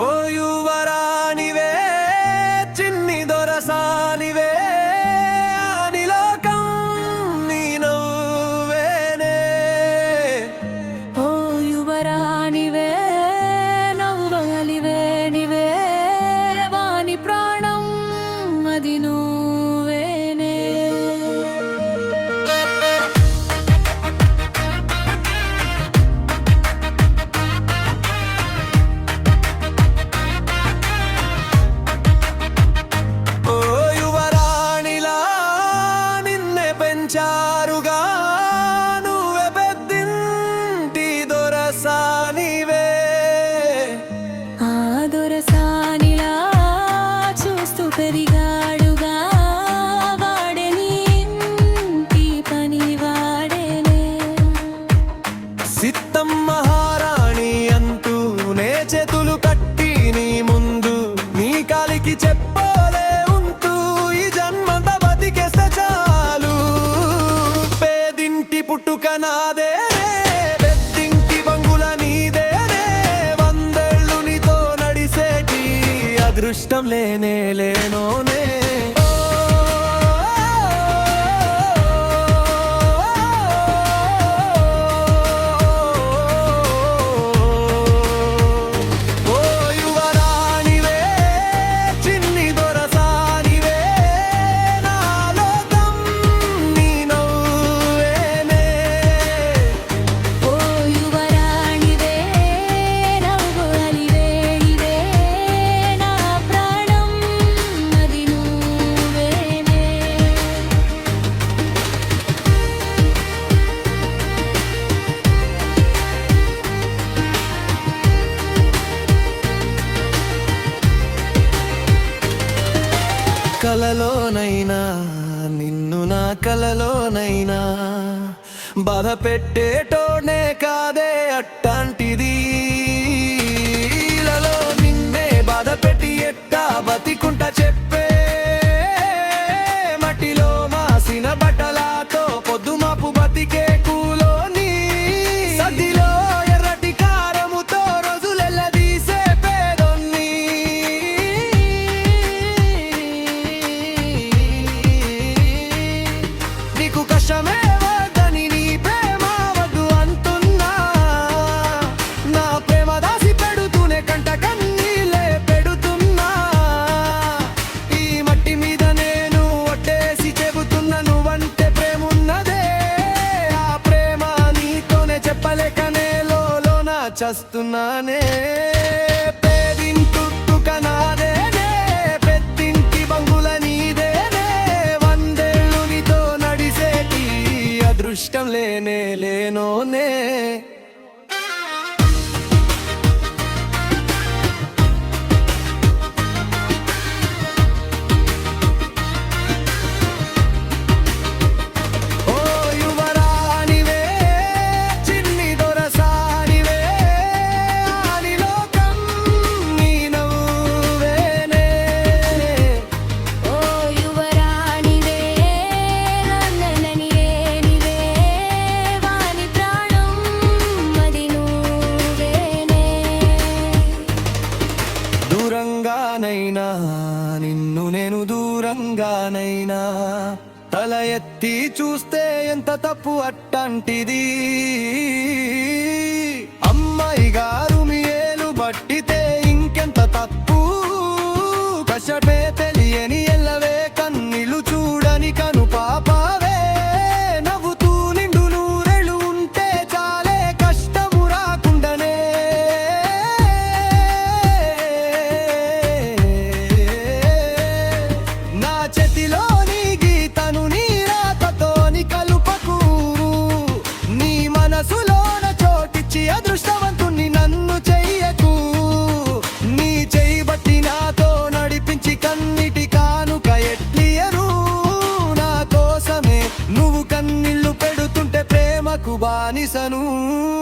我有。నాదే పెద్దింటి బంగుల నీదే వందేళ్ళు నీతో నడిసేటి అదృష్టం లేనే లేనోనే. కలలోనైనా నిన్ను నా కలలోనైనా. బాధ పెట్టేటోనే కాదే అట్టాంటిది. నిన్నే బాధ పెట్టి ఎట్టా బతికుంటా చెప్పి. చస్తున్నానే. నిన్ను నేను దూరంగానైనా. తల ఎత్తి చూస్తే ఎంత తప్పు అట్టంటిది. అమ్మాయి గారు మీ ఏలు బట్టి ça nous